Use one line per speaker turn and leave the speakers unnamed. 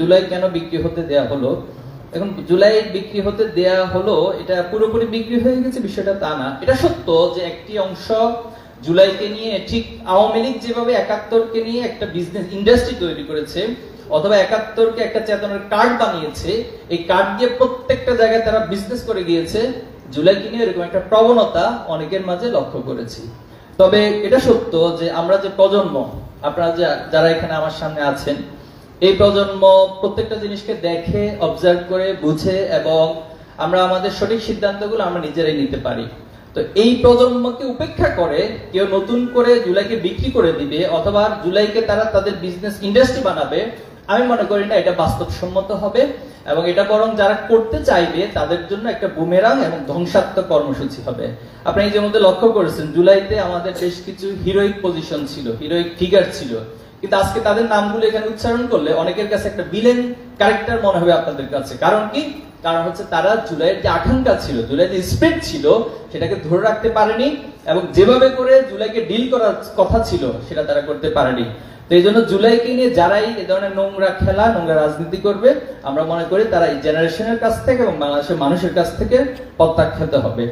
জুলাই কেন বিক্রি হতে দেয়া হলো? এখন জুলাই বিক্রি হতে দেয়া হলো, এটা পুরোপুরি বিক্রি হয়ে গেছে, বিষয়টা তা না। এটা সত্য যে একটি অংশ জুলাইকে নিয়ে ঠিক আওয়ামী লীগ যেভাবে একাত্তরকে নিয়ে একটা বিজনেস ইন্ডাস্ট্রি তৈরি করেছে, অথবা একাত্তরকে একটা চেতনার কার্ড বানিয়েছে, এই কার্ড দিয়ে প্রত্যেকটা জায়গায় তারা বিজনেস করে গিয়েছে, জুলাইকে নিয়ে এরকম একটা প্রবণতা অনেকের মাঝে লক্ষ্য করেছি। তবে এটা সত্য যে আমরা যে প্রজন্ম, আপনারা যারা এখানে আমার সামনে আছেন এই প্রজন্ম প্রত্যেকটা জিনিসকে দেখে অবজার্ভ করে, বুঝে এবং আমরা আমাদের সঠিক সিদ্ধান্তগুলো আমরা নিজেরাই নিতে পারি। তো এই প্রজন্মকে উপেক্ষা করে কেউ নতুন করে জুলাইকে বিক্রি করে দিবে অথবা জুলাইকে তারা তাদের বিজনেস ইন্ডাস্ট্রি বানাবে, আমি মনে করি না এটা বাস্তবসম্মত হবে এবং এটা বরং যারা করতে চাইবে তাদের জন্য একটা বুমেরাং এবং ধ্বংসাত্মক কর্মসূচি হবে। আপনি যে মধ্যে লক্ষ্য করেছেন, জুলাইতে আমাদের বেশ কিছু হিরোইক পজিশন ছিল হিরোইক ফিগার ছিল। কিন্তু আজকে তাদের নামগুলো এখানে উচ্চারণ করলে অনেকের কাছে একটা বিলেন ক্যারেক্টার মনে হবে আপনাদের কাছে। কারণ কি? কারণ হচ্ছে তারা জুলাইয়ের যে আকাঙ্ক্ষা ছিল, জুলাইয়ের যে স্পিড ছিল, সেটাকে ধরে রাখতে পারেনি এবং যেভাবে করে জুলাইকে ডিল করার কথা ছিল, সেটা তারা করতে পারেনি। তো এই জন্য জুলাইকে নিয়ে যারাই এ ধরনের নোংরা খেলা, নোংরা রাজনীতি করবে, আমরা মনে করি তারা এই জেনারেশনের কাছ থেকে এবং বাংলাদেশের মানুষের কাছ থেকে প্রত্যাখ্যাত হবে।